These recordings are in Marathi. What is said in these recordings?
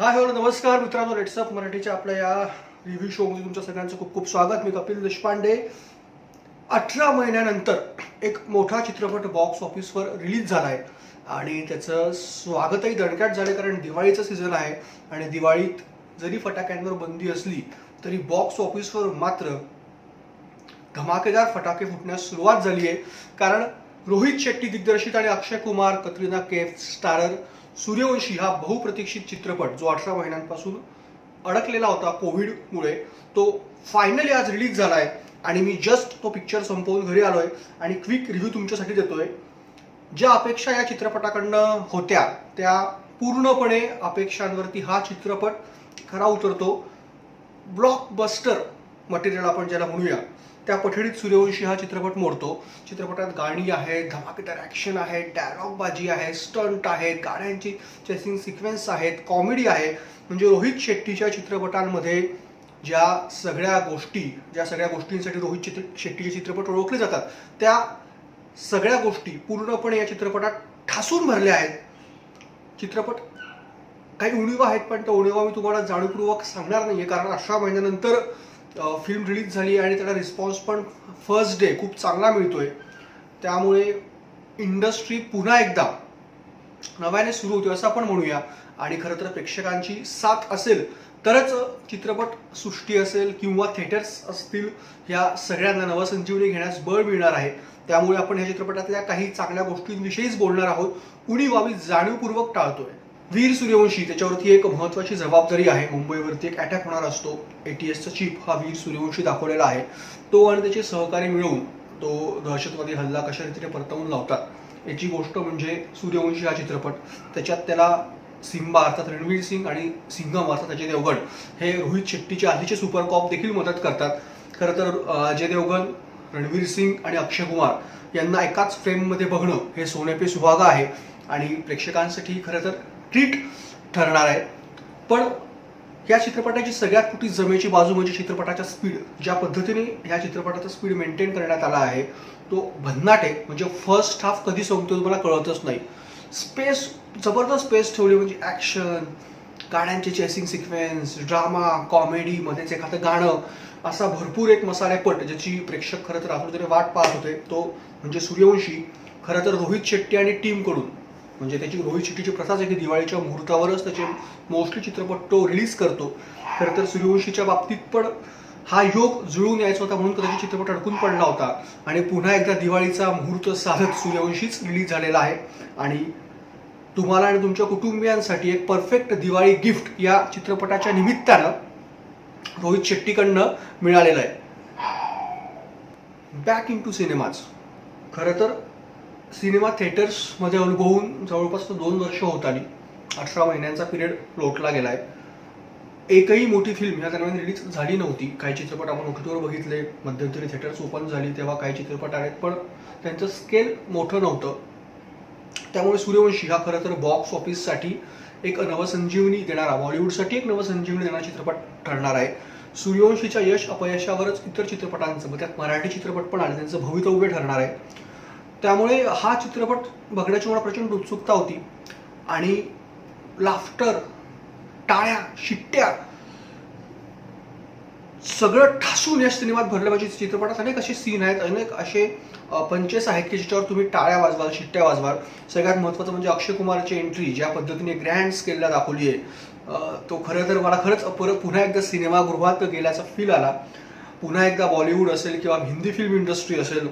हाय हॅलो नमस्कार मित्रांनो रेट्सअप मराठीच्या आपल्या या रिव्ह्यू शोमध्ये तुमचं सगळ्यांचं खूप खूप स्वागत. मी कपिल देशपांडे. अठरा महिन्यानंतर एक मोठा चित्रपट बॉक्स ऑफिसवर रिलीज झाला आहे. आणि त्याचं स्वागतही दणक्यात झालं कारण दिवाळीचं सीझन आहे. आणि दिवाळीत जरी फटाक्यांवर बंदी असली तरी बॉक्स ऑफिसवर मात्र धमाकेदार फटाके फुटण्यास सुरुवात झाली आहे. कारण रोहित शेट्टी दिग्दर्शित आणि अक्षय कुमार कतरिना कैफ स्टारर सूर्यवंशी हा बहुप्रतीक्षित चित्रपट जो अठरा महिन्यांपासून अडकलेला होता कोविडमुळे तो फायनली आज रिलीज झाला आहे आणि मी जस्ट तो पिक्चर संपवून घरी आलोय आणि क्विक रिव्ह्यू तुमच्यासाठी देतोय. ज्या अपेक्षा या चित्रपटाकडनं होत्या त्या पूर्णपणे अपेक्षांवरती हा चित्रपट खरा उतरतो. ब्लॉकबस्टर मटेरियल आपण ज्याला म्हणूया त्या पठडीत सूर्यवंशी हा चित्रपट मोडतो. चित्रपटात गाणी आहेत धमाकेदार ॲक्शन आहे डायलॉगबाजी आहे स्टंट आहेत गाण्यांची चेसिंग सिक्वेन्स आहेत कॉमेडी आहे. म्हणजे रोहित शेट्टीच्या चित्रपटांमध्ये ज्या सगळ्या गोष्टी ज्या सगळ्या गोष्टींसाठी रोहित चित्र शेट्टीचे चित्रपट ओळखले जातात त्या सगळ्या गोष्टी पूर्णपणे या चित्रपटात ठासून भरल्या आहेत. चित्रपट काही उणीवा आहेत पण त्या उणीवा मी तुम्हाला जाणीवपूर्वक सांगणार नाही आहे कारण अठरा महिन्यानंतर फिल्म रिलीज झाली आणि त्याला रिस्पॉन्स पण फर्स्ट डे खूप चांगला मिळतोय. त्यामुळे इंडस्ट्री पुन्हा एकदा नव्याने सुरू होते असं आपण म्हणूया. आणि खरं तर प्रेक्षकांची साथ असेल तरच चित्रपट सृष्टी असेल किंवा थिएटर्स असतील ह्या सगळ्यांना नवसंजीवनी घेण्यास बळ मिळणार आहे. त्यामुळे आपण ह्या चित्रपटातल्या काही चांगल्या गोष्टींविषयीच बोलणार आहोत. उणीवा मी जाणीवपूर्वक टाळतोय. वीर सूर्यवंशी त्याच्यावरती एक महत्वाची जबाबदारी आहे. मुंबईवरती एक अटॅक होणार असतो. एटीएसचा चीफ हा वीर सूर्यवंशी दाखवलेला आहे. तो आणि त्याचे सहकारी मिळून तो दहशतवादी हल्ला कशा रीतीने परतवून लावतात याची गोष्ट म्हणजे सूर्यवंशी हा चित्रपट. त्याच्यात त्याला सिम्बा अर्थात रणवीर सिंग आणि सिंघम अर्थात अजय देवगण हे रोहित शेट्टीचे आधीचे सुपर कॉप देखील मदत करतात. खरं तर अजय देवगण रणवीर सिंग आणि अक्षय कुमार यांना एकाच फ्रेममध्ये बघणं हे सोनेपे सुभाग सुहागा आहे. आणि प्रेक्षकांसाठी खरं तर ट्रीट ठरणार आहे. पण या चित्रपटाची सगळ्यात मोठी जमेची बाजू म्हणजे चित्रपटाचा स्पीड ज्या पद्धतीने ह्या चित्रपटाचा स्पीड मेंटेन करण्यात आला आहे तो भन्नाट आहे. म्हणजे फर्स्ट हाफ कधी संपतो तुम्हाला कळतच नाही. स्पेस जबरदस्त स्पेस ठेवली म्हणजे ॲक्शन गाण्यांचे चेसिंग सिक्वेन्स ड्रामा कॉमेडी मध्येच एखादं गाणं असा भरपूर एक मसालेपट ज्याची प्रेक्षक खरं तर आतुरतेने वाट पाहत होते. तो म्हणजे सूर्यवंशी खरं तर रोहित शेट्टी आणि टीमकडून म्हणजे त्याची रोहित शेट्टीची प्रथाच आहे की दिवाळीच्या मुहूर्तावरच त्याचे मोस्टली चित्रपट तो रिलीज करतो. खरं तर सूर्यवंशीच्या बाबतीत पण हा योग जुळून यायचा होता म्हणून कदाचित चित्रपट अडकून पडला होता. आणि पुन्हा एकदा दिवाळीचा मुहूर्त साधत सूर्यवंशीच रिलीज झालेला आहे. आणि तुम्हाला आणि तुमच्या कुटुंबियांसाठी एक परफेक्ट दिवाळी गिफ्ट या चित्रपटाच्या निमित्तानं रोहित शेट्टीकडनं मिळालेलं आहे. बॅक इन टू सिनेमाज खरं तर सिनेमा थिएटर्समध्ये अनुभवून जवळपास तो दोन वर्ष होत आली. अठरा महिन्यांचा पिरियड लोटला आहे एकही मोठी फिल्म या दरम्यान रिलीज झाली नव्हती. काही चित्रपट आपण ओटीटीवर बघितले. मध्यंतरी थिएटर्स ओपन झाली तेव्हा काही चित्रपट आहेत पण त्यांचं स्केल मोठं नव्हतं. त्यामुळे सूर्यवंशी हा खरं तर बॉक्स ऑफिससाठी एक नवसंजीवनी देणारा बॉलिवूडसाठी एक नवसंजीवनी देणारा चित्रपट ठरणार आहे. सूर्यवंशीच्या यश अपयशावरच इतर चित्रपटांचं मग त्यात मराठी चित्रपट पण आले त्यांचं भवितव्य ठरणार आहे. त्यामुळे हा चित्रपट बघण्याची मला प्रचंड उत्सुकता होती. आणि लाफ्टर टाळ्या शिट्ट्या सगळं ठासून या सिनेमात भरलं पाहिजे. चित्रपटात अनेक असे सीन आहेत अनेक असे पंचेस आहेत की ज्याच्यावर तुम्ही टाळ्या वाजवाल शिट्ट्या वाजवाल. सगळ्यात महत्त्वाचं म्हणजे अक्षय कुमारची एंट्री ज्या पद्धतीने ग्रँड स्केलला दाखवली आहे. तो खरं तर मला खरंच परत पुन्हा एकदा सिनेमागृहात गेल्याचा फील आला. पुन्हा एकदा बॉलिवूड असेल किंवा हिंदी फिल्म इंडस्ट्री असेल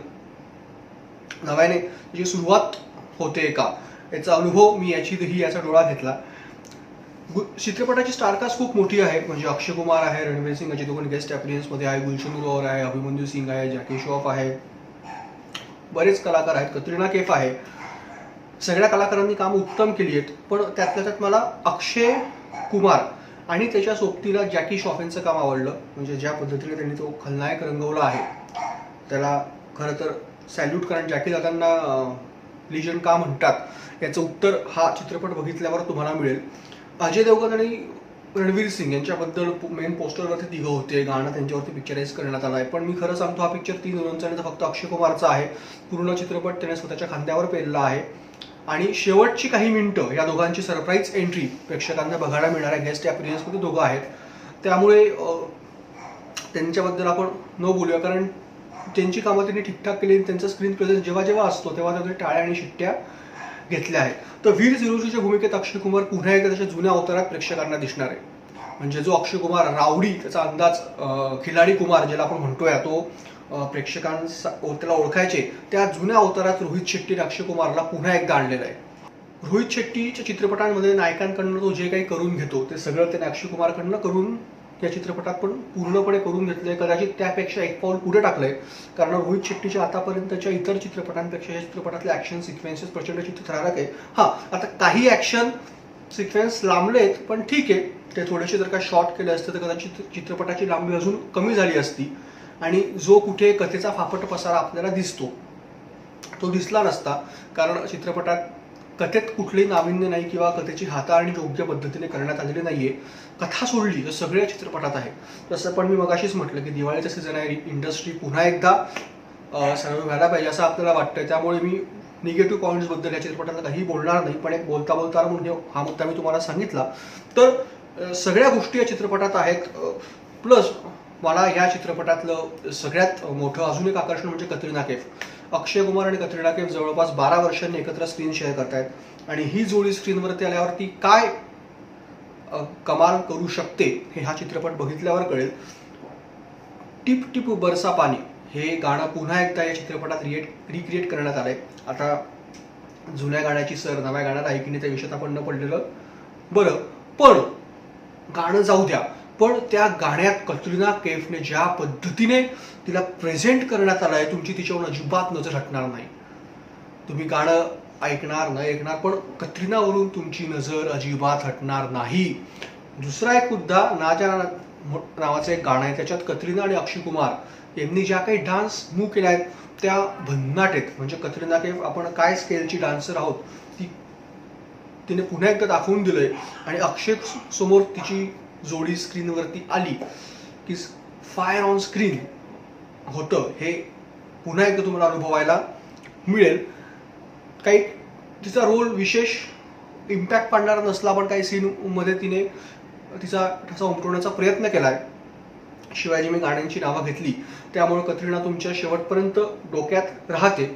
नव्याने जी सुरुवात होते का याचा अनुभव मी याची याचा डोळा घेतला. गु- चित्रपटाची स्टारकास्ट खूप मोठी आहे. म्हणजे अक्षय कुमार आहे रणवीर सिंग याचे दोन गेस्टमध्ये आहे गुलशन गौर आहे अभिमन्यू सिंग आहे जॅकी श्रॉफ आहे. बरेच कलाकार आहेत. कतरिना कैफ आहे. सगळ्या कलाकारांनी काम उत्तम केली आहेत. पण त्यातल्या त्यात मला अक्षय कुमार आणि त्याच्या सोबतीला जॅकी श्रॉफ यांचं काम आवडलं. म्हणजे ज्या पद्धतीने त्यांनी तो खलनायक रंगवला आहे त्याला खरं तर सॅल्यूट कारण जॅकी दादांना लिजन का म्हणतात याचं उत्तर हा चित्रपट बघितल्यावर तुम्हाला मिळेल. अजय देवगण आणि रणवीर सिंग यांच्याबद्दल मेन पोस्टरवरती तिघं होते गाणं त्यांच्यावरती पिक्चराईज करण्यात आलं आहे पण मी खरं सांगतो हा पिक्चर तीन जणांचा आणि फक्त अक्षय कुमारचा आहे. पूर्ण चित्रपट त्याने स्वतःच्या खांद्यावर पेरला आहे. आणि शेवटची काही मिनटं या दोघांची सरप्राईज एंट्री प्रेक्षकांना बघायला मिळणाऱ्या गेस्ट ॲपिरियन्समध्ये दोघं आहेत. त्यामुळे त्यांच्याबद्दल आपण न बोलूया कारण त्यांची कामं त्यांनी ठीकठाक केली त्यांचा स्क्रीन प्रेझेन्स जेव्हा जेव्हा असतो तेव्हा त्यांनी टाळ्या आणि शिट्ट्या घेतल्या आहेत. तर वीर झिरोजीच्या भूमिकेत अक्षय कुमार पुन्हा एकदा त्याच्या जुन्या अवतारात प्रेक्षकांना दिसणार आहे. म्हणजे जो अक्षय कुमार रावडी त्याचा अंदाज खिलाडी कुमार ज्याला आपण म्हणतोय तो प्रेक्षकांचा प्रेक्षकांसा त्याला ओळखायचे त्या जुन्या अवतारात रोहित शेट्टीने अक्षय कुमारला पुन्हा एकदा आणलेला आहे. रोहित शेट्टीच्या चित्रपटांमध्ये नायकांकडनं तो जे काही करून घेतो ते सगळं त्याने अक्षय कुमारकडनं करून या चित्रपटात पण पूर्णपणे करून घेतलंय. कदाचित त्यापेक्षा एक पाऊल पुढे टाकलंय. कारण रोहित शेट्टीच्या आतापर्यंतच्या इतर चित्रपटांपेक्षा या चित्रपटातले ऍक्शन सिक्वेन्सेस प्रचंड चित्रथरारक आहे. हा आता काही ऍक्शन सिक्वेन्स लांबलेत पण ठीक आहे. ते थोडेसे जर का शॉर्ट केले असते तर कदाचित चित्रपटाची लांबी अजून कमी झाली असती. आणि जो कुठे कथेचा फाफट पसारा आपल्याला दिसतो तो दिसला नसता. कारण चित्रपटात कथेत कुठलेही नाविन्य नाही किंवा कथेची हाताळणी योग्य पद्धतीने करण्यात आलेली नाहीये. कथा सोडली तर सगळ्या चित्रपटात आहे. तसं पण मी मगाशीच म्हटलं की दिवाळीचा सीझन आहे इंडस्ट्री पुन्हा एकदा सर्व व्हायला पाहिजे असं आपल्याला वाटतं त्यामुळे मी निगेटिव्ह पॉईंट्सबद्दल या चित्रपटाला काही बोलणार नाही पण एक बोलता बोलता म्हणून हा मुद्दा मी तुम्हाला सांगितला. तर सगळ्या गोष्टी या चित्रपटात आहेत. प्लस मला या चित्रपटातलं सगळ्यात मोठं अजून एक आकर्षण म्हणजे कतरिना कैफ. अक्षय कुमार आणि कतरिना कैफ जवळपास बारा वर्षांनी एकत्र स्क्रीन शेअर करतायत. आणि ही जोडी स्क्रीनवरती आल्यावरती काय कमाल करू शकते हे हा चित्रपट बघितल्यावर कळेल. टिप टिप बरसा पाणी हे गाणं पुन्हा एकदा या चित्रपटात रिएट रिक्रिएट करण्यात आलंय. आता जुन्या गाण्याची सर नव्या गाण्यात ऐकणे त्या विषयात आपण न पडलेलं बरं. पण गाणं जाऊ द्या. पण त्या गाण्यात कतरिना कैफने ज्या पद्धतीने तिला प्रेझेंट करण्यात आलं आहे तुमची तिच्यावर अजिबात नजर हटणार नाही. तुम्ही गाणं ऐकणार न ऐकणार पण कतरिनावरून तुमची नजर अजिबात हटणार नाही. दुसरा एक मुद्दा नाजा नावाचं एक गाणं आहे त्याच्यात कतरिना आणि अक्षय कुमार यांनी ज्या काही डान्स मूव केल्या आहेत त्या भन्नाट आहेत. म्हणजे कतरिना कैफ आपण काय स्केलची डान्सर आहोत ती तिने पुन्हा एकदा दाखवून दिलंय. आणि अक्षय समोर तिची जोडी स्क्रीनवरती आली की फायर ऑन स्क्रीन होतं. हे पुन्हा एकदा तुम्हाला अनुभवायला मिळेल. काही तिचा रोल विशेष इम्पॅक्ट पाडणारा नसला पण काही सीन मध्ये तिने तिचा ठसा उमटवण्याचा प्रयत्न केलाय. शिवाय जी मी गाण्यांची नावं घेतली. त्यामुळे कथरीना तुमच्या शेवटपर्यंत डोक्यात राहते.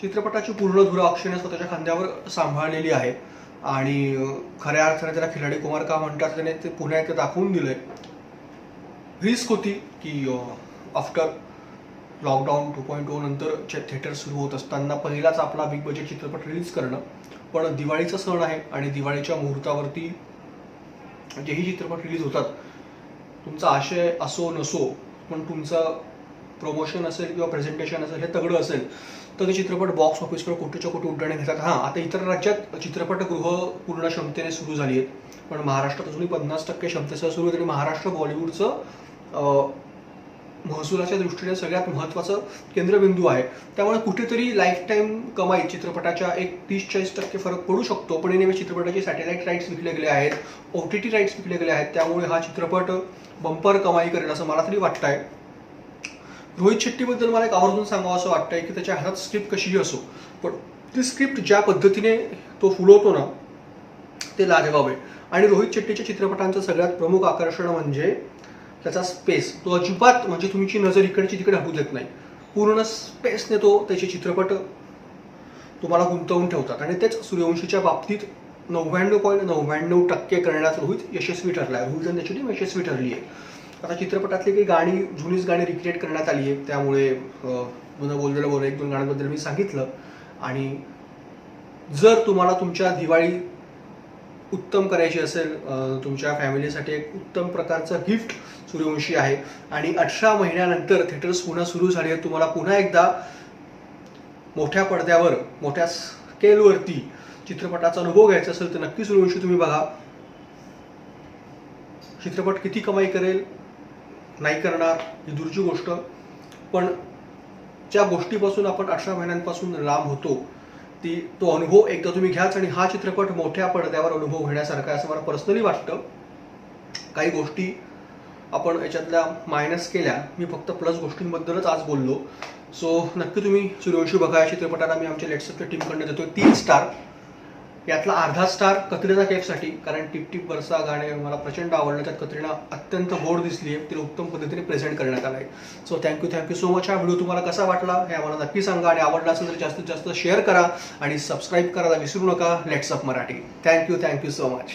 चित्रपटाची पूर्ण धुरा अक्षयने स्वतःच्या खांद्यावर सांभाळलेली आहे. आणि खऱ्या अर्थाने त्याला खिलाडी कुमार का म्हणतात त्याने ते पुन्हा एकदा दाखवून दिलंय. रिस्क होती की after lockdown two point O नंतर थिएटर सुरू होत असताना पहिलाच आपला बिग बजेट चित्रपट रिलीज करणं. पण दिवाळीचा सण आहे आणि दिवाळीच्या मुहूर्तावरती जेही चित्रपट रिलीज होतात तुमचा आशय असो नसो पण तुमचं प्रमोशन असेल किंवा प्रेझेंटेशन असेल हे तगडं असेल तर ते चित्रपट बॉक्स ऑफिसवर कुठेच्या कुठे उड्डाणे घेतात. हां आता इतर राज्यात चित्रपटगृह पूर्ण क्षमतेने सुरू झाली आहेत. पण महाराष्ट्रात अजूनही पन्नास टक्के क्षमतेसह सुरू आहे आणि महाराष्ट्र बॉलिवूडचं महसुलाच्या दृष्टीने सगळ्यात महत्त्वाचं केंद्रबिंदू आहे. त्यामुळे कुठेतरी लाईफ टाईम कमाई चित्रपटाच्या एक तीस चाळीस टक्के फरक पडू शकतो. पण नेहमी चित्रपटाचे सॅटेलाईट राईट्स विकले गेले आहेत ओ टी टी राईट्स विकले गेले आहेत. त्यामुळे हा चित्रपट बंपर कमाई करेल असं मला तरी वाटतंय. रोहित शेट्टीबद्दल मला एक आवर्जून सांगावं असं वाटतंय की त्याच्या हातात स्क्रिप्ट कशीही असो पण ती स्क्रिप्ट ज्या पद्धतीने तो फुलवतो ना ते लाजवाब आहे. आणि रोहित शेट्टीच्या चित्रपटांचं सगळ्यात प्रमुख आकर्षण म्हणजे त्याचा स्पेस तो अजिबात म्हणजे तुमची नजर इकडची तिकडे हटू देत नाही. पूर्ण स्पेसने तो त्याचे चित्रपट तुम्हाला गुंतवून ठेवतात. आणि तेच सूर्यवंशीच्या बाबतीत नव्याण्णव पॉईंट नव्याण्णव टक्के करण्यात रोहित यशस्वी ठरला आहे रोहित टीम यशस्वी ठरली आहे आता चित्रपटातली काही गाणी जुनीच गाणी रिक्रिएट करण्यात आली आहे त्यामुळे पुन्हा बोललेलं बोल एक दोन गाण्यांबद्दल मी सांगितलं. आणि जर तुम्हाला तुमच्या दिवाळी उत्तम करायची असेल तुमच्या फॅमिलीसाठी एक उत्तम प्रकारचं गिफ्ट सूर्यवंशी आहे. आणि अठरा महिन्यानंतर थिएटर्स पुन्हा सुरू झाले आहेत. तुम्हाला पुन्हा एकदा मोठ्या पडद्यावर मोठ्या स्केलवरती चित्रपटाचा अनुभव घ्यायचा असेल तर नक्की सूर्यवंशी तुम्ही बघा. चित्रपट किती कमाई करेल नाही करणार ही दूरची गोष्ट. पण ज्या गोष्टीपासून आपण अठरा महिन्यांपासून लांब होतो ती तो अनुभव एकदा तुम्ही घ्याच आणि हा चित्रपट मोठ्या पडद्यावर अनुभव घेण्यासारखा आहे असं मला पर्सनली वाटतं. काही गोष्टी आपण याच्यातल्या मायनस केल्या मी फक्त प्लस गोष्टींबद्दलच आज बोललो. सो नक्की तुम्ही सूर्यवंशी बघा या चित्रपटाला. मी आमच्या लेट्सअपच्या टीमकडनं देतोय तीन स्टार यातला अर्धा स्टार कतरिना कैफसाठी कारण टिप टिप बरसा गाणे मला प्रचंड आवडलं. त्यात कतरिना अत्यंत गोड दिसली आहे तिला उत्तम पद्धतीने प्रेझेंट करण्यात आलं आहे so thank you thank you so much हा व्हिडिओ तुम्हाला कसा वाटला हे आम्हाला नक्की सांगा. आणि आवडला असेल तर जास्तीत जास्त शेअर करा. आणि सबस्क्राईब करायला विसरू नका. LetsUpp Marathi. Thank you thank you so much